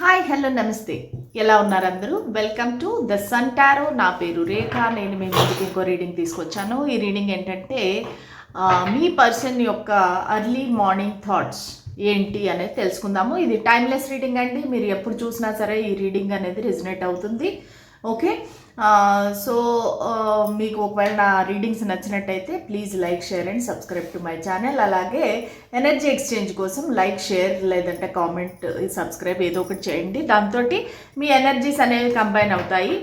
Hi hello నమస్తే. ఎలా ఉన్నారు అందరూ? Welcome to the Sun Tarot నా పేరు రేఖ. నేను మీ ముందుకు ఇంకో రీడింగ్ తీసుకొచ్చాను. ఈ రీడింగ్ ఏంటంటే మీ పర్సన్ యొక్క అర్లీ మార్నింగ్ థాట్స్ ఏంటి అనేది తెలుసుకుందాము. ఇది టైమ్లెస్ రీడింగ్ అండి. మీరు ఎప్పుడు చూసినా సరే ఈ రీడింగ్ అనేది రిజనేట్ అవుతుంది. ఓకే సో మీకు ఒకవేళ నా రీడింగ్స్ నచ్చినట్టయితే please like share and subscribe to my channel. అలాగే ఎనర్జీ ఎక్స్చేంజ్ కోసం లైక్ షేర్ లేదంటే కామెంట్ సబ్స్క్రైబ్ ఏదో ఒకటి చేయండి. దాంతో మీ ఎనర్జీస్ అనేవి కంబైన్ అవుతాయి.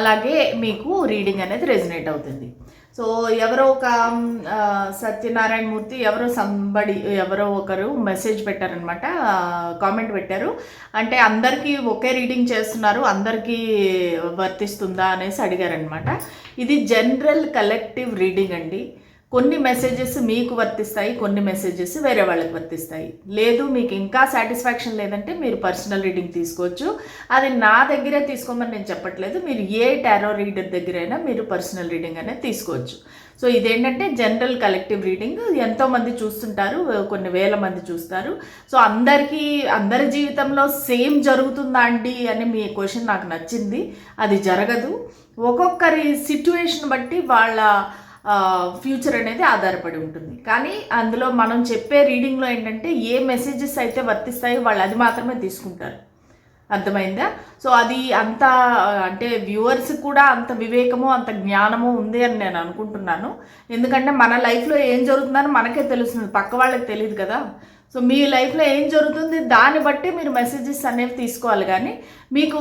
అలాగే మీకు రీడింగ్ అనేది రెజినేట్ అవుతుంది. సో ఎవరో ఒక సత్యనారాయణ మూర్తి ఎవరో సంబడి ఎవరో ఒకరు మెసేజ్ పెట్టారనమాట కామెంట్ పెట్టారు. అంటే అందరికీ ఒకే రీడింగ్ చేస్తున్నారు అందరికీ వర్తిస్తుందా అనేసి అడిగారనమాట ఇది జనరల్ కలెక్టివ్ రీడింగ్ అండి. కొన్ని మెసేజెస్ మీకు వర్తిస్తాయి కొన్ని మెసేజెస్ వేరే వాళ్ళకి వర్తిస్తాయి. లేదు మీకు ఇంకా సాటిస్ఫాక్షన్ లేదంటే మీరు పర్సనల్ రీడింగ్ తీసుకోవచ్చు. అది నా దగ్గరే తీసుకోమని నేను చెప్పట్లేదు. మీరు ఏ టారో రీడర్ దగ్గరైనా మీరు పర్సనల్ రీడింగ్ అనేది తీసుకోవచ్చు. సో ఇదేంటంటే జనరల్ కలెక్టివ్ రీడింగ్ ఎంతోమంది చూస్తుంటారు కొన్ని వేల మంది చూస్తారు. సో అందరికీ అందరి జీవితంలో సేమ్ జరుగుతుందా అండి అని మీ క్వశ్చన్ నాకు నచ్చింది. అది జరగదు. ఒక్కొక్కరి సిట్యువేషన్ బట్టి వాళ్ళ ఫ్యూచర్ అనేది ఆధారపడి ఉంటుంది. కానీ అందులో మనం చెప్పే రీడింగ్లో ఏంటంటే ఏ మెసేజెస్ అయితే వర్తిస్తాయో వాళ్ళు అది మాత్రమే తీసుకుంటారు. అర్థమైందా? సో అది అంత అంటే వ్యూవర్స్ కూడా అంత వివేకము అంత జ్ఞానము ఉంది అని నేను అనుకుంటున్నాను. ఎందుకంటే మన లైఫ్లో ఏం జరుగుతుందని మనకే తెలుస్తుంది. పక్క వాళ్ళకి తెలియదు కదా. సో మీ లైఫ్లో ఏం జరుగుతుంది దాన్ని బట్టి మీరు మెసేజెస్ అనేవి తీసుకోవాలి. కానీ మీకు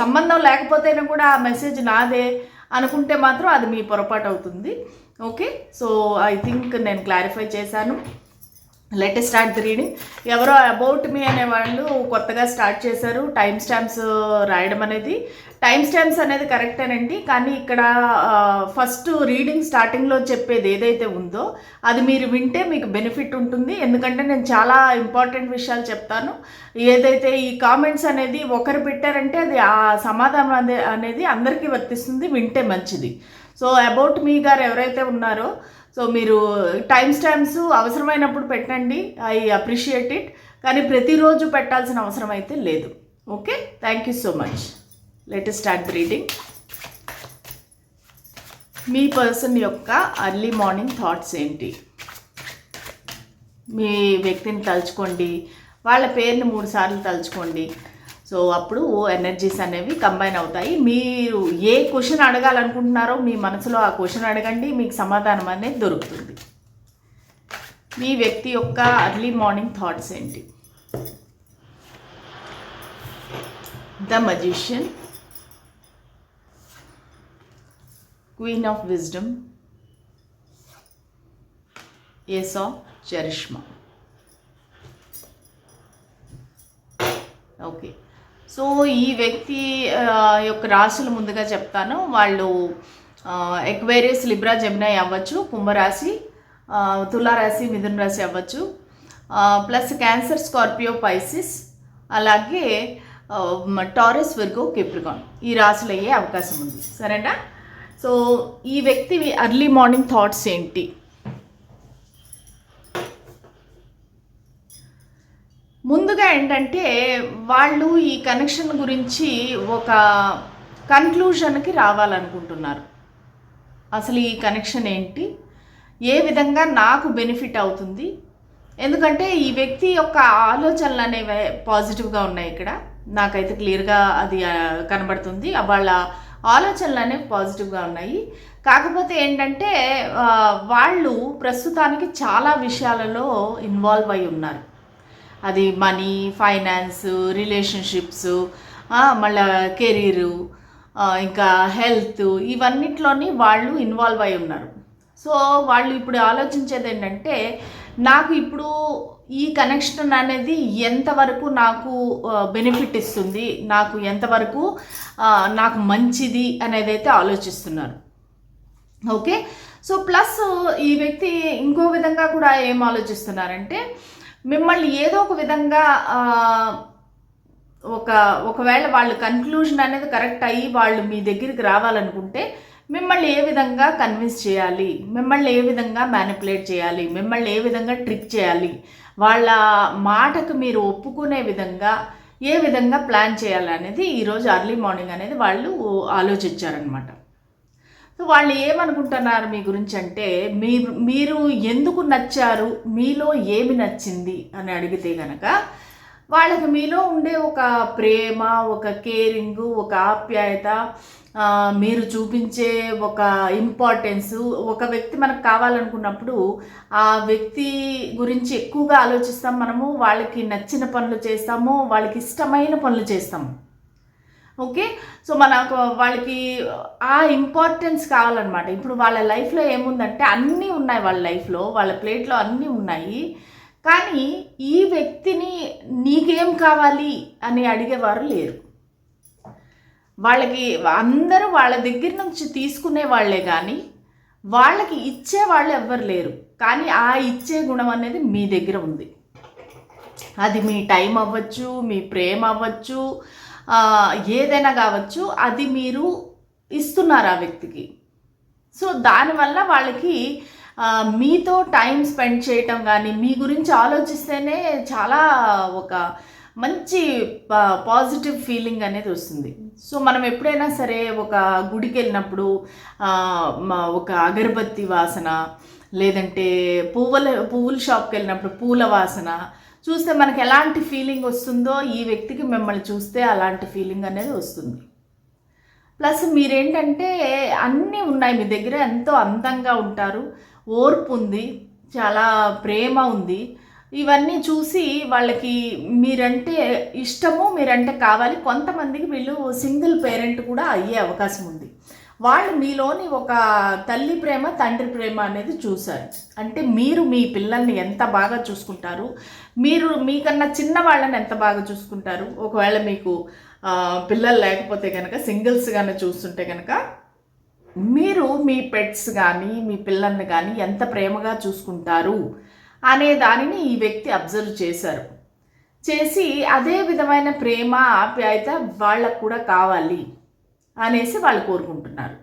సంబంధం లేకపోతేనే కూడా ఆ మెసేజ్ నాదే అనుకుంటే మాత్రం అది మీ పొరపాటు అవుతుంది. ఓకే సో ఐ థింక్ నేను క్లారిఫై చేశాను. లెట్ స్టార్ట్ ది రీడింగ్ ఎవరో అబౌట్ మీ అనే వాళ్ళు కొత్తగా స్టార్ట్ చేశారు. టైం స్టాంప్స్ uh, రాయడం అనేది. టైం స్టాంప్స్ అనేది కరెక్టేనండి కానీ ఇక్కడ ఫస్ట్ రీడింగ్ స్టార్టింగ్లో చెప్పేది ఏదైతే ఉందో అది మీరు వింటే మీకు బెనిఫిట్ ఉంటుంది. ఎందుకంటే నేను చాలా ఇంపార్టెంట్ విషయాలు చెప్తాను. ఏదైతే ఈ కామెంట్స్ అనేది ఒకరు పెట్టారంటే అది ఆ సమాధానం అనేది అనేది అందరికీ వర్తిస్తుంది. వింటే మంచిది. సో అబౌట్ మీ గారు ఎవరైతే ఉన్నారో సో మీరు టైం స్టాంప్స్ అవసరమైనప్పుడు పెట్టండి. ఐ అప్రిషియేట్ ఇట్ కానీ ప్రతిరోజు పెట్టాల్సిన అవసరం అయితే లేదు. Okay thank you so much let start reading me person యొక్క అర్లీ మార్నింగ్ థాట్స్ ఏంటి? మీ వ్యక్తిని తలుచుకోండి. వాళ్ళ పేరుని మూడు సార్లు తలుచుకోండి. సో అప్పుడు ఎనర్జీస్ అనేవి కంబైన్ అవుతాయి. మీరు ఏ క్వశ్చన్ అడగాలనుకుంటున్నారో మీ మనసులో ఆ క్వశ్చన్ అడగండి మీకు సమాధానం అనేది దొరుకుతుంది. మీ వ్యక్తి యొక్క అర్లీ మార్నింగ్ థాట్స్ ఏంటి? The magician queen of wisdom ace of charisma okay so ఈ వ్యక్తి యొక్క రాశులు ముందుగా చెప్తాను. వాళ్ళు ఎక్వేరియస్ లిబ్రా జెమినాయ్ అవ్వచ్చు కుంభరాశి తులారాశి మిథున రాశి అవ్వచ్చు. ప్లస్ క్యాన్సర్ స్కార్పియో పైసిస్ అలాగే టారస్ విర్గో కెప్రికాన్ ఈ రాశులు అయ్యే అవకాశం ఉంది. సరేనా? సో ఈ వ్యక్తి అర్లీ మార్నింగ్ థాట్స్ ఏంటి? ముందుగా ఏంటంటే వాళ్ళు ఈ కనెక్షన్ గురించి ఒక కన్క్లూజన్కి రావాలనుకుంటున్నారు. అసలు ఈ కనెక్షన్ ఏంటి? ఏ విధంగా నాకు బెనిఫిట్ అవుతుంది? ఎందుకంటే ఈ వ్యక్తి యొక్క ఆలోచనలు అనేవి పాజిటివ్గా ఉన్నాయి ఇక్కడ. నాకైతే క్లియర్గా అది కనబడుతుంది. వాళ్ళ ఆలోచనలు అనేవి పాజిటివ్గా ఉన్నాయి. కాకపోతే ఏంటంటే వాళ్ళు ప్రస్తుతానికి చాలా విషయాలలో ఇన్వాల్వ్ అయి ఉన్నారు. అది మనీ ఫైనాన్స్ రిలేషన్షిప్స్ మళ్ళీ కెరీరు ఇంకా హెల్త్ ఇవన్నిట్లోని వాళ్ళు ఇన్వాల్వ్ అయి ఉన్నారు. సో వాళ్ళు ఇప్పుడు ఆలోచించేది ఏంటంటే నాకు ఇప్పుడు ఈ కనెక్షన్ అనేది ఎంతవరకు నాకు బెనిఫిట్ ఇస్తుంది నాకు ఎంతవరకు నాకు మంచిది అనేది అయితే ఆలోచిస్తున్నారు. ఓకే? సో ప్లస్ ఈ వ్యక్తి ఇంకో విధంగా కూడా ఏం ఆలోచిస్తున్నారంటే మిమ్మల్ని ఏదో ఒక విధంగా ఒక ఒకవేళ వాళ్ళు కన్క్లూజన్ అనేది కరెక్ట్ అయ్యి వాళ్ళు మీ దగ్గరికి రావాలనుకుంటే మిమ్మల్ని ఏ విధంగా కన్విన్స్ చేయాలి? మిమ్మల్ని ఏ విధంగా మ్యానిపులేట్ చేయాలి? మిమ్మల్ని ఏ విధంగా ట్రిక్ చేయాలి? వాళ్ళ మాటకు మీరు ఒప్పుకునే విధంగా ఏ విధంగా ప్లాన్ చేయాలనేది ఈరోజు అర్లీ మార్నింగ్ అనేది వాళ్ళు ఆలోచించారనమాట వాళ్ళు ఏమనుకుంటున్నారు మీ గురించి అంటే మీరు మీరు ఎందుకు నచ్చారు? మీలో ఏమి నచ్చింది? అని అడిగితే గనక వాళ్ళకి మీలో ఉండే ఒక ప్రేమ ఒక కేరింగ్ ఒక ఆప్యాయత మీరు చూపించే ఒక ఇంపార్టెన్స్ ఒక వ్యక్తి మనకు కావాలనుకున్నప్పుడు ఆ వ్యక్తి గురించి ఎక్కువగా ఆలోచిస్తాం మనము వాళ్ళకి నచ్చిన పనులు చేస్తాము వాళ్ళకి ఇష్టమైన పనులు చేస్తాము ఓకే? సో మనకు వాళ్ళకి ఆ ఇంపార్టెన్స్ కావాలన్నమాట. ఇప్పుడు వాళ్ళ లైఫ్లో ఏముందంటే అన్నీ ఉన్నాయి వాళ్ళ లైఫ్లో వాళ్ళ ప్లేట్లో అన్నీ ఉన్నాయి. కానీ ఈ వ్యక్తిని నీకేం కావాలి అని అడిగేవారు లేరు. వాళ్ళకి అందరూ వాళ్ళ దగ్గర నుంచి తీసుకునే వాళ్ళే కానీ వాళ్ళకి ఇచ్చే వాళ్ళు ఎవ్వరు లేరు. కానీ ఆ ఇచ్చే గుణం అనేది మీ దగ్గర ఉంది. అది మీ టైం అవ్వచ్చు మీ ప్రేమ అవ్వచ్చు ఏదైనా కావచ్చు అది మీరు ఇస్తున్నారు ఆ వ్యక్తికి. సో దానివల్ల వాళ్ళకి మీతో టైం స్పెండ్ చేయటం కానీ మీ గురించి ఆలోచిస్తేనే చాలా ఒక మంచి పాజిటివ్ ఫీలింగ్ అనేది వస్తుంది. సో మనం ఎప్పుడైనా సరే ఒక గుడికి వెళ్ళినప్పుడు ఒక అగరబత్తి వాసన లేదంటే పువ్వుల పువ్వుల షాప్కి వెళ్ళినప్పుడు పూల వాసన చూస్తే మనకి ఎలాంటి ఫీలింగ్ వస్తుందో ఈ వ్యక్తికి మిమ్మల్ని చూస్తే అలాంటి ఫీలింగ్ అనేది వస్తుంది. ప్లస్ మీరేంటంటే అన్నీ ఉన్నాయి మీ దగ్గర ఎంతో అందంగా ఉంటారు ఓర్పు ఉంది చాలా ప్రేమ ఉంది. ఇవన్నీ చూసి వాళ్ళకి మీరంటే ఇష్టము మీరంటే కావాలి. కొంతమందికి వీళ్ళు సింగిల్ పేరెంట్ కూడా అయ్యే అవకాశం ఉంది. వాళ్ళు మీలోని ఒక తల్లి ప్రేమ తండ్రి ప్రేమ అనేది చూశారు. అంటే మీరు మీ పిల్లల్ని ఎంత బాగా చూసుకుంటారు? మీరు మీకన్నా చిన్న వాళ్ళని ఎంత బాగా చూసుకుంటారు? ఒకవేళ మీకు పిల్లలు లేకపోతే కనుక సింగిల్స్గానే చూస్తుంటే కనుక మీరు మీ పెట్స్ కానీ మీ పిల్లల్ని కానీ ఎంత ప్రేమగా చూసుకుంటారు అనే దానిని ఈ వ్యక్తి అబ్జర్వ్ చేశారు. చేసి అదే విధమైన ప్రేమ ఆప్యాయత వాళ్ళకు కూడా కావాలి. అనేసి వాళ్ళు కోరుకుంటున్నారు.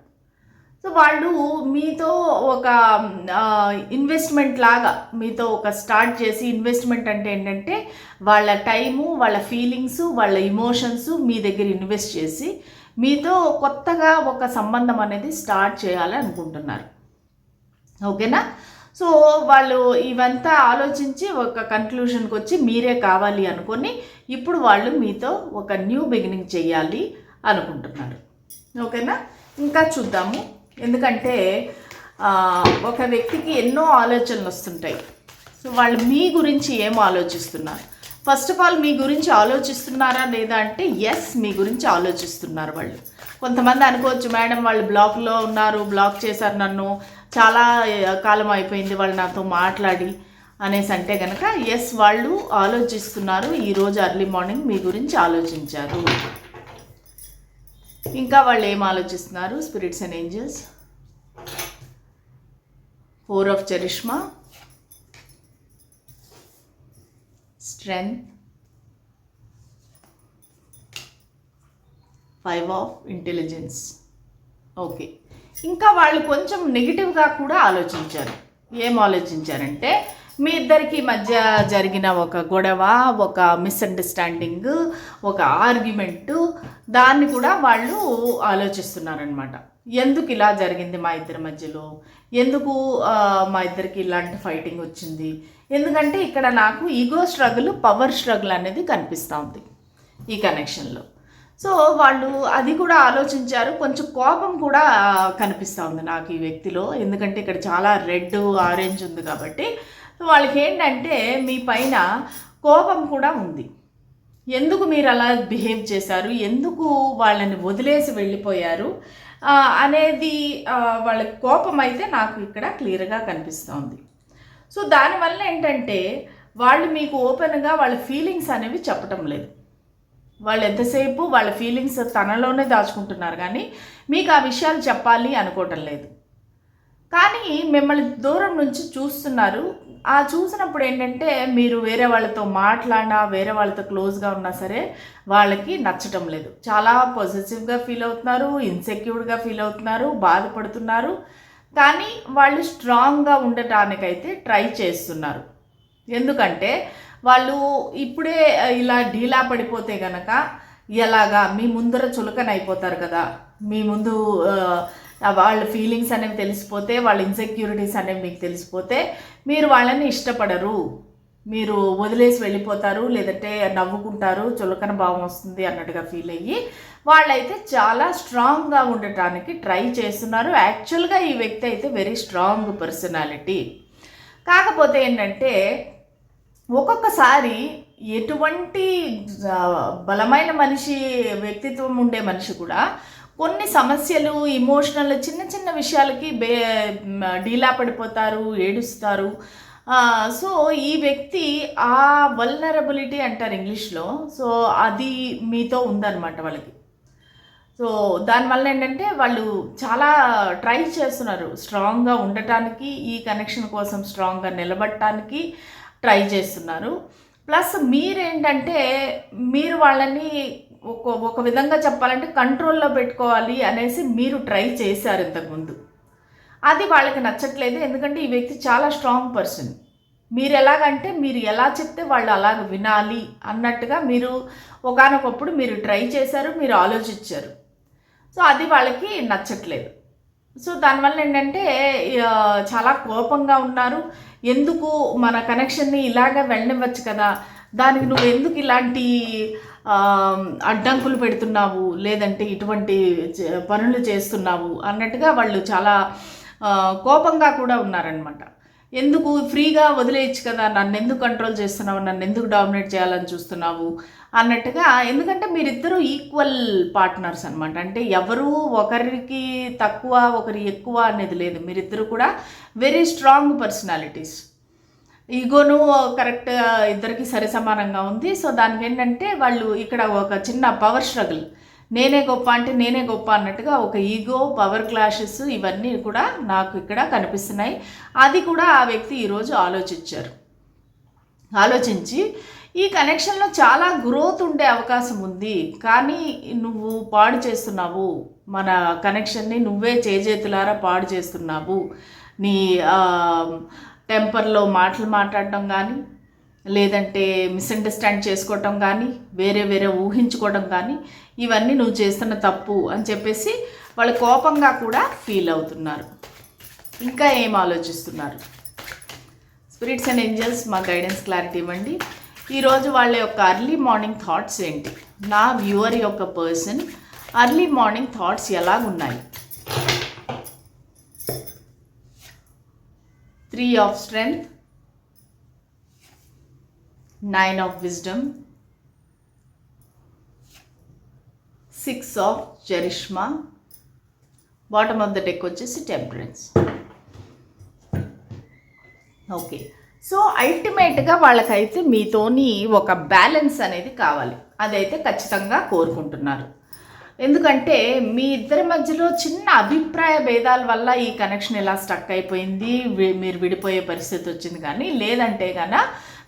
సో వాళ్ళు మీతో ఒక ఇన్వెస్ట్మెంట్ లాగా మీతో ఒక స్టార్ట్ చేసి ఇన్వెస్ట్మెంట్ అంటే ఏంటంటే వాళ్ళ టైము వాళ్ళ ఫీలింగ్స్ వాళ్ళ ఇమోషన్స్ మీ దగ్గర ఇన్వెస్ట్ చేసి మీతో కొత్తగా ఒక సంబంధం అనేది స్టార్ట్ చేయాలి అనుకుంటున్నారు. ఓకేనా? సో వాళ్ళు ఇవంతా ఆలోచించి ఒక కన్క్లూషన్కి వచ్చి మీరే కావాలి అనుకొని ఇప్పుడు వాళ్ళు మీతో ఒక న్యూ బిగినింగ్ చేయాలి అనుకుంటున్నారు. ఓకేనా? ఇంకా చూద్దాము. ఎందుకంటే ఒక వ్యక్తికి ఎన్నో ఆలోచనలు వస్తుంటాయి. సో వాళ్ళు మీ గురించి ఏం ఆలోచిస్తున్నారు? ఫస్ట్ ఆఫ్ ఆల్ మీ గురించి ఆలోచిస్తున్నారా లేదా అంటే ఎస్ మీ గురించి ఆలోచిస్తున్నారు వాళ్ళు. కొంతమంది అనుకోవచ్చు మేడం వాళ్ళు బ్లాక్లో ఉన్నారు బ్లాక్ చేశారు నన్ను. చాలా కాలం అయిపోయింది వాళ్ళు నాతో మాట్లాడి. అనేసి అంటే కనుక ఎస్ వాళ్ళు ఆలోచిస్తున్నారు. ఈరోజు అర్లీ మార్నింగ్ మీ గురించి ఆలోచించారు. ఇంకా వాళ్ళు ఏం ఆలోచిస్తున్నారు? Spirits and angels four of charisma strength five of intelligence okay ఇంకా వాళ్ళు కొంచెం నెగిటివ్గా కూడా ఆలోచించారు. ఏం ఆలోచించారంటే మీ ఇద్దరికి మధ్య జరిగిన ఒక గొడవ ఒక మిస్అండర్స్టాండింగ్ ఒక ఆర్గ్యుమెంటు దాన్ని కూడా వాళ్ళు ఆలోచిస్తున్నారనమాట ఎందుకు ఇలా జరిగింది మా ఇద్దరి మధ్యలో? ఎందుకు మా ఇద్దరికి ఇలాంటి ఫైటింగ్ వచ్చింది? ఎందుకంటే ఇక్కడ నాకు ఈగో స్ట్రగుల్ పవర్ స్ట్రగుల్ అనేది కనిపిస్తూ ఉంది ఈ కనెక్షన్లో సో వాళ్ళు అది కూడా ఆలోచించారు. కొంచెం కోపం కూడా కనిపిస్తూ ఉంది నాకు ఈ వ్యక్తిలో. ఎందుకంటే ఇక్కడ చాలా రెడ్ ఆరెంజ్ ఉంది కాబట్టి వాళ్ళకి ఏంటంటే మీ పైన కోపం కూడా ఉంది. ఎందుకు మీరు అలా బిహేవ్ చేశారు? ఎందుకు వాళ్ళని వదిలేసి వెళ్ళిపోయారు? అనేది వాళ్ళ కోపం అయితే నాకు ఇక్కడ క్లియర్గా కనిపిస్తోంది. సో దానివల్ల ఏంటంటే వాళ్ళు మీకు ఓపెన్గా వాళ్ళ ఫీలింగ్స్ అనేవి చెప్పటం లేదు. వాళ్ళు ఎంతసేపు వాళ్ళ ఫీలింగ్స్ తనలోనే దాచుకుంటున్నారు కానీ మీకు ఆ విషయాలు చెప్పాలి అనుకోవటం లేదు. కానీ మిమ్మల్ని దూరం నుంచి చూస్తున్నారు. ఆ చూసినప్పుడు ఏంటంటే మీరు వేరే వాళ్ళతో మాట్లాడినా వేరే వాళ్ళతో క్లోజ్గా ఉన్నా సరే వాళ్ళకి నచ్చటం లేదు. చాలా పాజిటివ్గా ఫీల్ అవుతున్నారు ఇన్సెక్యూర్డ్గా ఫీల్ అవుతున్నారు బాధపడుతున్నారు. కానీ వాళ్ళు స్ట్రాంగ్గా ఉండటానికైతే ట్రై చేస్తున్నారు. ఎందుకంటే వాళ్ళు ఇప్పుడే ఇలా ఢీలా పడిపోతే గనక ఎలాగా మీ ముందర చులకన అయిపోతారు కదా. మీ ముందు వాళ్ళ ఫీలింగ్స్ అనేవి తెలిసిపోతే వాళ్ళ ఇన్సెక్యూరిటీస్ అనేవి మీకు తెలిసిపోతే మీరు వాళ్ళని ఇష్టపడరు. మీరు వదిలేసి వెళ్ళిపోతారు లేదంటే నవ్వుకుంటారు చులకన భావం వస్తుంది అన్నట్టుగా ఫీల్ అయ్యి వాళ్ళైతే చాలా స్ట్రాంగ్గా ఉండటానికి ట్రై చేస్తున్నారు. యాక్చువల్గా ఈ వ్యక్తి అయితే వెరీ స్ట్రాంగ్ పర్సనాలిటీ కాకపోతే ఏంటంటే ఒక్కొక్కసారి ఎటువంటి బలమైన మనిషి వ్యక్తిత్వం ఉండే మనిషి కూడా కొన్ని సమస్యలు ఇమోషనల్ చిన్న చిన్న విషయాలకి బే డీలా పడిపోతారు ఏడుస్తారు. సో ఈ వ్యక్తి ఆ వల్నరబిలిటీ అంటారు ఇంగ్లీష్లో. సో అది మీతో ఉందన్నమాట వాళ్ళకి. సో దానివల్ల ఏంటంటే వాళ్ళు చాలా ట్రై చేస్తున్నారు. స్ట్రాంగ్గా ఉండటానికి ఈ కనెక్షన్ కోసం స్ట్రాంగ్గా నిలబడటానికి ట్రై చేస్తున్నారు. ప్లస్ మీరేంటంటే మీరు వాళ్ళని ఒక ఒక విధంగా చెప్పాలంటే కంట్రోల్లో పెట్టుకోవాలి అనేసి మీరు ట్రై చేశారు ఇంతకుముందు. అది వాళ్ళకి నచ్చట్లేదు. ఎందుకంటే ఈ వ్యక్తి చాలా స్ట్రాంగ్ పర్సన్. మీరు ఎలాగంటే మీరు ఎలా చెప్తే వాళ్ళు అలాగ వినాలి అన్నట్టుగా మీరు ఒకనొకప్పుడు మీరు ట్రై చేశారు మీరు ఆలోచించారు. సో అది వాళ్ళకి నచ్చట్లేదు. సో దానివల్ల ఏంటంటే చాలా కోపంగా ఉన్నారు. ఎందుకు మన కనెక్షన్ని ఇలాగ వెళ్ళనివ్వచ్చు కదా? దానికి నువ్వు ఎందుకు ఇలాంటి అడ్డంకులు పెడుతున్నావు లేదంటే ఇటువంటి చే- పనులు చేస్తున్నావు అన్నట్టుగా వాళ్ళు చాలా కోపంగా కూడా ఉన్నారనమాట ఎందుకు ఫ్రీగా వదిలేయచ్చు కదా నన్ను ఎందుకు కంట్రోల్ చేస్తున్నావు నన్ను ఎందుకు డామినేట్ చేయాలని చూస్తున్నావు అన్నట్టుగా ఎందుకంటే మీరిద్దరూ ఈక్వల్ పార్ట్నర్స్ అనమాట అంటే ఎవరు ఒకరికి తక్కువ ఒకరి ఎక్కువ అనేది లేదు. మీరిద్దరు కూడా వెరీ స్ట్రాంగ్ పర్సనాలిటీస్ ఈగోను కరెక్ట్ ఇద్దరికి సరి సమానంగా ఉంది. సో దానికి ఏంటంటే వాళ్ళు ఇక్కడ ఒక చిన్న పవర్ స్ట్రగుల్. నేనే గొప్ప అంటే నేనే గొప్ప అన్నట్టుగా ఒక ఈగో పవర్ క్లాషెస్ ఇవన్నీ కూడా నాకు ఇక్కడ కనిపిస్తున్నాయి. అది కూడా ఆ వ్యక్తి ఈరోజు ఆలోచించారు. ఆలోచించి ఈ కనెక్షన్లో చాలా గ్రోత్ ఉండే అవకాశం ఉంది. కానీ నువ్వు పాడు చేస్తున్నావు. మన కనెక్షన్ని నువ్వే చేజేతులారా పాడు చేస్తున్నావు. నీ టెంపర్లో మాటలు మాట్లాడటం కానీ లేదంటే మిస్అండర్స్టాండ్ చేసుకోవటం కానీ వేరే వేరే ఊహించుకోవడం కానీ ఇవన్నీ నువ్వు చేస్తున్న తప్పు అని చెప్పేసి వాళ్ళు కోపంగా కూడా ఫీల్ అవుతున్నారు. ఇంకా ఏం ఆలోచిస్తున్నారు? స్పిరిట్స్ అండ్ ఏంజల్స్ మా గైడెన్స్ క్లారిటీ ఇవ్వండి. ఈరోజు వాళ్ళ యొక్క అర్లీ మార్నింగ్ థాట్స్ ఏంటి? నా వ్యూవర్ యొక్క person early morning thoughts ఎలాగున్నాయి? Three of strength nine of wisdom six of charisma. Bottom of the deck వచ్చేసి టెంపరెన్స్ ఓకే. సో అల్టిమేట్గా వాళ్ళకైతే మీతోని ఒక బ్యాలెన్స్ అనేది కావాలి. అదైతే ఖచ్చితంగా కోరుకుంటున్నారు. ఎందుకంటే మీ ఇద్దరి మధ్యలో చిన్న అభిప్రాయ భేదాల వల్ల ఈ కనెక్షన్ ఇలా స్టక్ అయిపోయింది వి- మీరు విడిపోయే పరిస్థితి వచ్చింది కానీ లేదంటే కనుక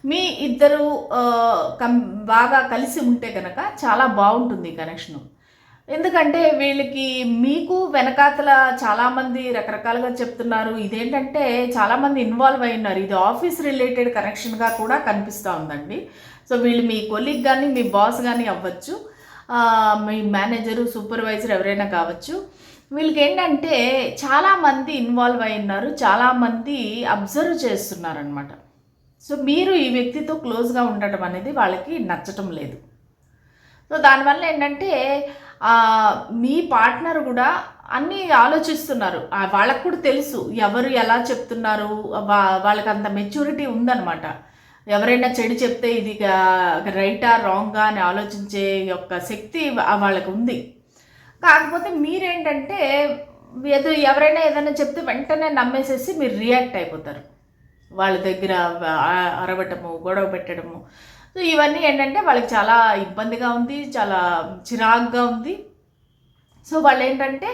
మీ ఇద్దరు కం బాగా కలిసి ఉంటే కనుక చాలా బాగుంటుంది ఈ కనెక్షను ఎందుకంటే వీళ్ళకి మీకు వెనకాతల చాలామంది రకరకాలుగా చెప్తున్నారు. ఇదేంటంటే చాలామంది ఇన్వాల్వ్ అయి ఉన్నారు. ఇది ఆఫీస్ రిలేటెడ్ కనెక్షన్గా కూడా కనిపిస్తూ ఉందండి. సో వీళ్ళు మీ కొలీగ్ కానీ మీ బాస్ కానీ అవ్వచ్చు. మీ మేనేజరు సూపర్వైజర్ ఎవరైనా కావచ్చు వీళ్ళకి ఏంటంటే చాలామంది ఇన్వాల్వ్ అయి ఉన్నారు చాలామంది అబ్జర్వ్ చేస్తున్నారనమాట సో మీరు ఈ వ్యక్తితో క్లోజ్గా ఉండటం అనేది వాళ్ళకి నచ్చటం లేదు. సో దానివల్ల ఏంటంటే మీ పార్ట్నర్ కూడా అన్నీ ఆలోచిస్తున్నారు. వాళ్ళకు కూడా తెలుసు ఎవరు ఎలా చెప్తున్నారు వాళ్ళకి అంత మెచ్యూరిటీ ఉందన్నమాట. ఎవరైనా చెడు చెప్తే ఇది రైటా రాంగా అని ఆలోచించే యొక్క శక్తి వాళ్ళకు ఉంది. కాకపోతే మీరేంటంటే ఏదో ఎవరైనా ఏదైనా చెప్తే వెంటనే నమ్మేసేసి మీరు రియాక్ట్ అయిపోతారు. వాళ్ళ దగ్గర అరవటము గొడవ పెట్టడము. సో ఇవన్నీ ఏంటంటే వాళ్ళకి చాలా ఇబ్బందిగా ఉంది చాలా చిరాగ్గా ఉంది. సో వాళ్ళు ఏంటంటే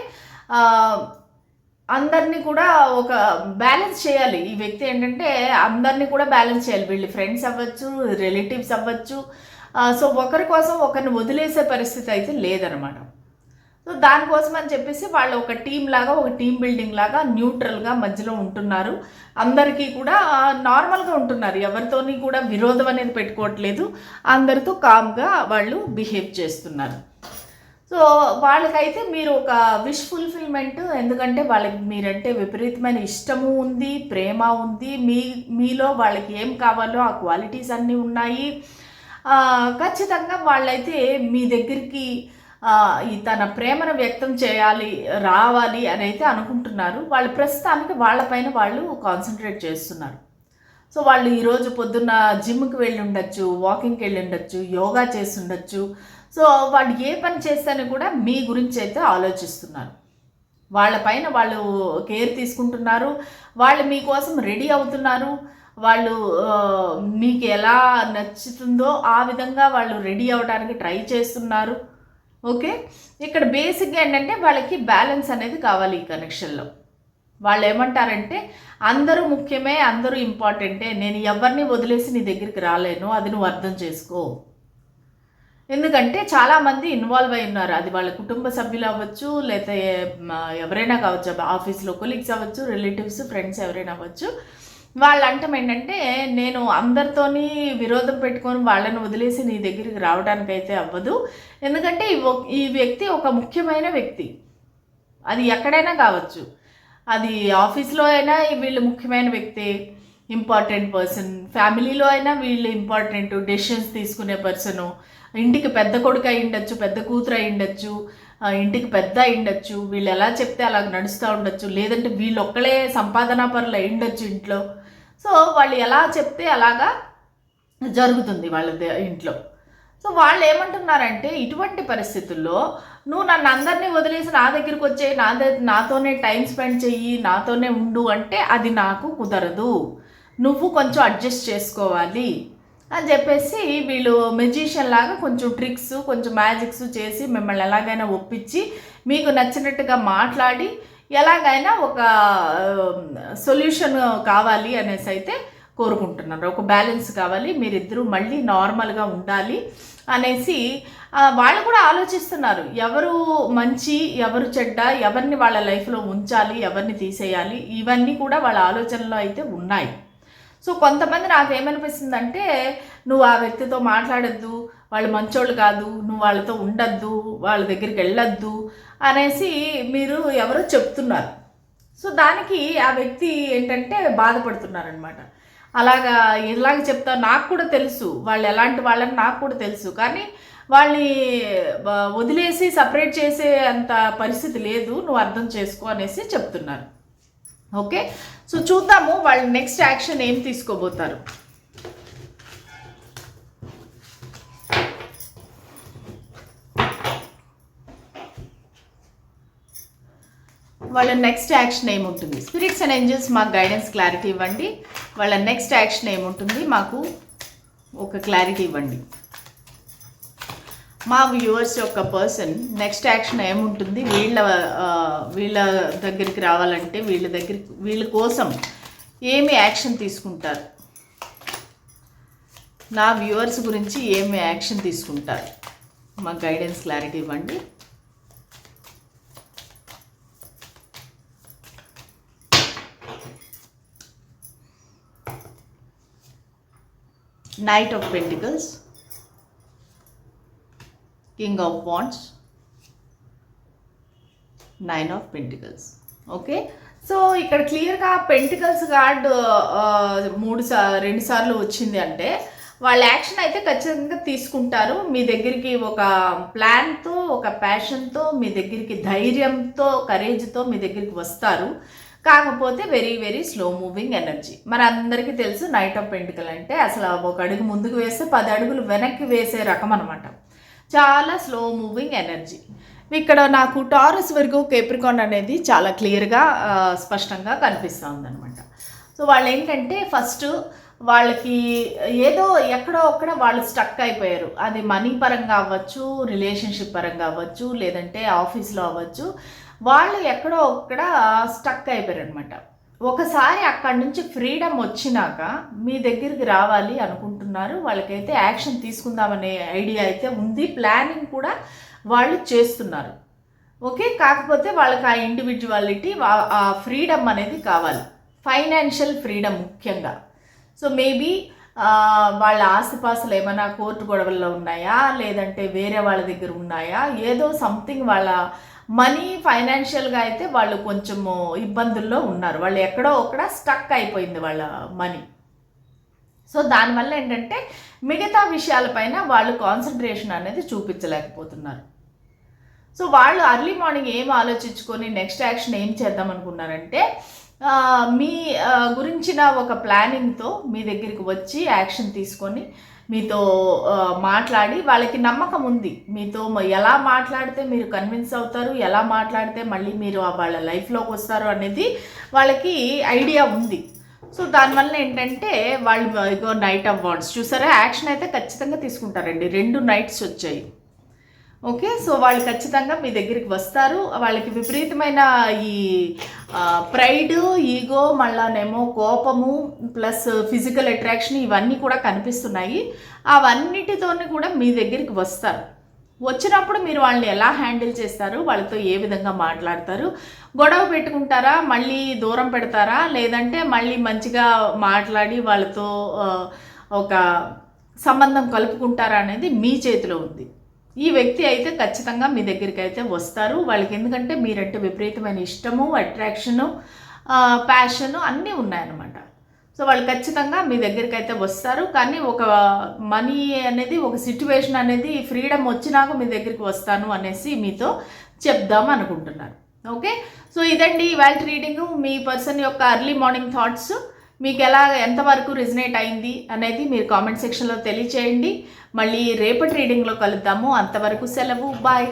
అందరినీ కూడా ఒక బ్యాలెన్స్ చేయాలి. ఈ వ్యక్తి ఏంటంటే అందరినీ కూడా బ్యాలెన్స్ చేయాలి. వీళ్ళు ఫ్రెండ్స్ అవ్వచ్చు రిలేటివ్స్ అవ్వచ్చు. సో ఒకరి కోసం ఒకరిని వదిలేసే పరిస్థితి అయితే లేదనమాట. సో దానికోసం అని చెప్పేసి వాళ్ళు ఒక టీం లాగా ఒక టీం బిల్డింగ్ లాగా న్యూట్రల్గా మధ్యలో ఉంటున్నారు. అందరికీ కూడా నార్మల్గా ఉంటున్నారు. ఎవరితోని కూడా విరోధం అనేది పెట్టుకోవట్లేదు. అందరితో కామ్గా వాళ్ళు బిహేవ్ చేస్తున్నారు. సో వాళ్ళకైతే మీరు ఒక విష్ ఫుల్ఫిల్మెంట్ ఎందుకంటే వాళ్ళకి మీరంటే విపరీతమైన ఇష్టము ఉంది ప్రేమ ఉంది మీ మీలో వాళ్ళకి ఏం కావాలో ఆ క్వాలిటీస్ అన్నీ ఉన్నాయి. ఖచ్చితంగా వాళ్ళైతే మీ దగ్గరికి ఈ తన ప్రేమను వ్యక్తం చేయాలి రావాలి అని అయితే అనుకుంటున్నారు. వాళ్ళు ప్రస్తుతానికి వాళ్ళపైన వాళ్ళు కాన్సన్ట్రేట్ చేస్తున్నారు. సో వాళ్ళు ఈరోజు పొద్దున్న జిమ్కి వెళ్ళి ఉండొచ్చు వాకింగ్కి వెళ్ళి ఉండొచ్చు యోగా చేసి ఉండొచ్చు సో వాళ్ళు ఏ పని చేస్తేనే కూడా మీ గురించి అయితే ఆలోచిస్తున్నారు. వాళ్ళపైన వాళ్ళు కేర్ తీసుకుంటున్నారు. వాళ్ళు మీకోసం రెడీ అవుతున్నారు. వాళ్ళు మీకు ఎలా నచ్చుతుందో ఆ విధంగా వాళ్ళు రెడీ అవడానికి ట్రై చేస్తున్నారు. ఓకే? ఇక్కడ బేసిక్గా ఏంటంటే వాళ్ళకి బ్యాలెన్స్ అనేది కావాలి ఈ కనెక్షన్లో. వాళ్ళు ఏమంటారంటే అందరూ ముఖ్యమే అందరూ ఇంపార్టెంటే నేను ఎవరిని వదిలేసి నీ దగ్గరికి రాలేను అది నువ్వు అర్థం చేసుకో. ఎందుకంటే చాలామంది ఇన్వాల్వ్ అయి ఉన్నారు. అది వాళ్ళ కుటుంబ సభ్యులు అవ్వచ్చు లేకపోతే ఎవరైనా కావచ్చు ఆఫీస్లో కొలీగ్స్ అవ్వచ్చు రిలేటివ్స్ ఫ్రెండ్స్ ఎవరైనా అవ్వచ్చు. వాళ్ళ అంటం ఏంటంటే నేను అందరితోని విరోధం పెట్టుకొని వాళ్ళని వదిలేసి నీ దగ్గరికి రావడానికైతే అవ్వదు. ఎందుకంటే ఈ ఈ వ్యక్తి ఒక ముఖ్యమైన వ్యక్తి. అది ఎక్కడైనా కావచ్చు. అది ఆఫీస్లో అయినా వీళ్ళు ముఖ్యమైన వ్యక్తి ఇంపార్టెంట్ పర్సన్. ఫ్యామిలీలో అయినా వీళ్ళు ఇంపార్టెంట్ డెసిషన్స్ తీసుకునే పర్సను. ఇంటికి పెద్ద కొడుకు అయి ఉండొచ్చు పెద్ద కూతురు అయి ఉండొచ్చు ఇంటికి పెద్ద అయి ఉండొచ్చు వీళ్ళు ఎలా చెప్తే అలా నడుస్తూ ఉండొచ్చు లేదంటే వీళ్ళు ఒక్కలే సంపాదనా పనులు అయి ఉండొచ్చు ఇంట్లో. సో వాళ్ళు ఎలా చెప్తే అలాగా జరుగుతుంది వాళ్ళ ఇంట్లో. సో వాళ్ళు ఏమంటున్నారంటే ఇటువంటి పరిస్థితుల్లో నువ్వు నన్ను అందరినీ వదిలేసి నా దగ్గరికి వచ్చే నా దగ్గర నాతోనే టైం స్పెండ్ చెయ్యి నాతోనే ఉండు అంటే అది నాకు కుదరదు. నువ్వు కొంచెం అడ్జస్ట్ చేసుకోవాలి. అని చెప్పేసి వీళ్ళు మెజిషియన్ లాగా కొంచెం ట్రిక్స్ కొంచెం మ్యాజిక్స్ చేసి మిమ్మల్ని ఎలాగైనా ఒప్పించి మీకు నచ్చినట్టుగా మాట్లాడి ఎలాగైనా ఒక సొల్యూషన్ కావాలి అనేసి అయితే కోరుకుంటున్నారు. ఒక బ్యాలెన్స్ కావాలి మీరిద్దరూ మళ్ళీ నార్మల్గా ఉండాలి అనేసి వాళ్ళు కూడా ఆలోచిస్తున్నారు. ఎవరు మంచి ఎవరు చెడ్డ ఎవరిని వాళ్ళ లైఫ్లో ఉంచాలి ఎవరిని తీసేయాలి ఇవన్నీ కూడా వాళ్ళ ఆలోచనలో అయితే ఉన్నాయి. సో కొంతమంది నాకు ఏమనిపిస్తుందంటే నువ్వు ఆ వ్యక్తితో మాట్లాడద్దు వాళ్ళు మంచోళ్ళు కాదు నువ్వు వాళ్ళతో ఉండద్దు వాళ్ళ దగ్గరికి వెళ్ళొద్దు అనేసి మీరు ఎవరో చెప్తున్నారు. సో దానికి ఆ వ్యక్తి ఏంటంటే బాధపడుతున్నారనమాట. అలాగా ఎలాగ చెప్తా నాకు కూడా తెలుసు వాళ్ళు ఎలాంటి వాళ్ళని నాకు కూడా తెలుసు కానీ వాళ్ళని వదిలేసి సపరేట్ చేసే అంత పరిస్థితి లేదు నువ్వు అర్థం చేసుకో అనేసి చెప్తున్నారు. ఓకే? సో చూద్దాము వాళ్ళు నెక్స్ట్ యాక్షన్ ఏం తీసుకోబోతారు. వాళ్ళ నెక్స్ట్ యాక్షన్ ఏముంటుంది? స్పిరిట్స్ అండ్ ఏంజల్స్ మాకు గైడెన్స్ క్లారిటీ ఇవ్వండి. వాళ్ళ నెక్స్ట్ యాక్షన్ ఏముంటుంది? మాకు ఒక క్లారిటీ ఇవ్వండి. మా వ్యూవర్స్ యొక్క పర్సన్ నెక్స్ట్ యాక్షన్ ఏముంటుంది? వీళ్ళ వీళ్ళ దగ్గరికి రావాలంటే వీళ్ళ దగ్గర వీళ్ళ కోసం ఏమి యాక్షన్ తీసుకుంటారు? నా వ్యూవర్స్ గురించి ఏమి యాక్షన్ తీసుకుంటారు? మా గైడెన్స్ క్లారిటీ ఇవ్వండి. Knight of pentacles. King of wands nine of pentacles okay so ఇక్కడ క్లియర్గా పెంటికల్స్ కార్డ్ మూడు సా రెండు సార్లు వచ్చింది అంటే వాళ్ళ యాక్షన్ అయితే ఖచ్చితంగా తీసుకుంటారు. మీ దగ్గరికి ఒక ప్లాన్తో ఒక ప్యాషన్తో మీ దగ్గరికి ధైర్యంతో కరేజ్తో మీ దగ్గరికి వస్తారు. కాకపోతే very very slow moving energy మన అందరికీ తెలుసు నైట్ ఆఫ్ పెంటికల్ అంటే అసలు ఒక అడుగు ముందుకు వేస్తే పది అడుగులు వెనక్కి వేసే రకం అనమాట చాలా స్లో మూవింగ్ ఎనర్జీ ఇక్కడ నాకు టారస్ వరకు కేప్రికాన్ అనేది చాలా క్లియర్గా స్పష్టంగా కనిపిస్తూ ఉందన్నమాట సో వాళ్ళు ఏంటంటే ఫస్ట్ వాళ్ళకి ఏదో ఎక్కడో ఒక్కడ వాళ్ళు స్టక్ అయిపోయారు. అది మనీ పరంగా అవ్వచ్చు రిలేషన్షిప్ పరంగా అవ్వచ్చు లేదంటే ఆఫీస్లో అవ్వచ్చు. వాళ్ళు ఎక్కడో ఒక్కడ స్టక్ అయిపోయారు అనమాట ఒకసారి అక్కడి నుంచి ఫ్రీడమ్ వచ్చినాక మీ దగ్గరికి రావాలి అనుకుంటున్నారు. వాళ్ళకైతే యాక్షన్ తీసుకుందామనే ఐడియా అయితే ఉంది. ప్లానింగ్ కూడా వాళ్ళు చేస్తున్నారు. ఓకే? కాకపోతే వాళ్ళకి ఆ ఇండివిజువాలిటీ ఆ ఫ్రీడమ్ అనేది కావాలి. ఫైనాన్షియల్ ఫ్రీడమ్ ముఖ్యంగా. సో మేబీ వాళ్ళ ఆస్తిపాస్తులు ఏమైనా కోర్టు గొడవల్లో ఉన్నాయా? లేదంటే వేరే వాళ్ళ దగ్గర ఉన్నాయా? ఏదో సంథింగ్ వాళ్ళ మనీ ఫైనాన్షియల్గా అయితే వాళ్ళు కొంచెము ఇబ్బందుల్లో ఉన్నారు. వాళ్ళు ఎక్కడో ఒక్కడ స్టక్ అయిపోయింది వాళ్ళ మనీ. సో దానివల్ల ఏంటంటే మిగతా విషయాలపైన వాళ్ళు కాన్సన్ట్రేషన్ అనేది చూపించలేకపోతున్నారు. సో వాళ్ళు అర్లీ మార్నింగ్ ఏం ఆలోచించుకొని నెక్స్ట్ యాక్షన్ ఏం చేద్దాం అనుకున్నారంటే మీ గురించిన ఒక ప్లానింగ్తో మీ దగ్గరికి వచ్చి యాక్షన్ తీసుకొని మీతో మాట్లాడి వాళ్ళకి నమ్మకం ఉంది. మీతో ఎలా మాట్లాడితే మీరు కన్విన్స్ అవుతారు ఎలా మాట్లాడితే మళ్ళీ మీరు ఆ వాళ్ళ లైఫ్లోకి వస్తారు అనేది వాళ్ళకి ఐడియా ఉంది. సో దానివల్ల ఏంటంటే వాళ్ళు ఇగో నైట్ అవార్డ్స్ చూసారా? యాక్షన్ అయితే ఖచ్చితంగా తీసుకుంటారండి. రెండు నైట్స్ వచ్చాయి. ఓకే సో వాళ్ళు ఖచ్చితంగా మీ దగ్గరికి వస్తారు. వాళ్ళకి విపరీతమైన ఈ ప్రైడ్ ఈగో మళ్ళానేమో కోపము ప్లస్ ఫిజికల్ అట్రాక్షన్ ఇవన్నీ కూడా కనిపిస్తున్నాయి. అవన్నిటితోని కూడా మీ దగ్గరికి వస్తారు. వచ్చినప్పుడు మీరు వాళ్ళని ఎలా హ్యాండిల్ చేస్తారు? వాళ్ళతో ఏ విధంగా మాట్లాడతారు? గొడవ పెట్టుకుంటారా? మళ్ళీ దూరం పెడతారా? లేదంటే మళ్ళీ మంచిగా మాట్లాడి వాళ్ళతో ఒక సంబంధం కలుపుకుంటారా అనేది మీ చేతిలో ఉంది. ఈ వ్యక్తి అయితే ఖచ్చితంగా మీ దగ్గరికి అయితే వస్తారు. వాళ్ళకి ఎందుకంటే మీరంటే విపరీతమైన ఇష్టము అట్రాక్షను ప్యాషను అన్నీ ఉన్నాయన్నమాట. సో వాళ్ళు ఖచ్చితంగా మీ దగ్గరికి అయితే వస్తారు. కానీ ఒక మనీ అనేది ఒక సిచ్యువేషన్ అనేది ఫ్రీడమ్ వచ్చినాక మీ దగ్గరికి వస్తాను అనేసి మీతో చెప్దాం అనుకుంటున్నారు. ఓకే? సో ఇదండి ఇవాళ రీడింగ్. మీ పర్సన్ యొక్క అర్లీ మార్నింగ్ థాట్స్. మీకు ఎలా ఎంతవరకు రిజనేట్ అయింది అనేది మీరు కామెంట్ సెక్షన్లో తెలియచేయండి. మళ్ళీ రేపటి రీడింగ్లో కలుద్దాము. అంతవరకు సెలవు. బాయ్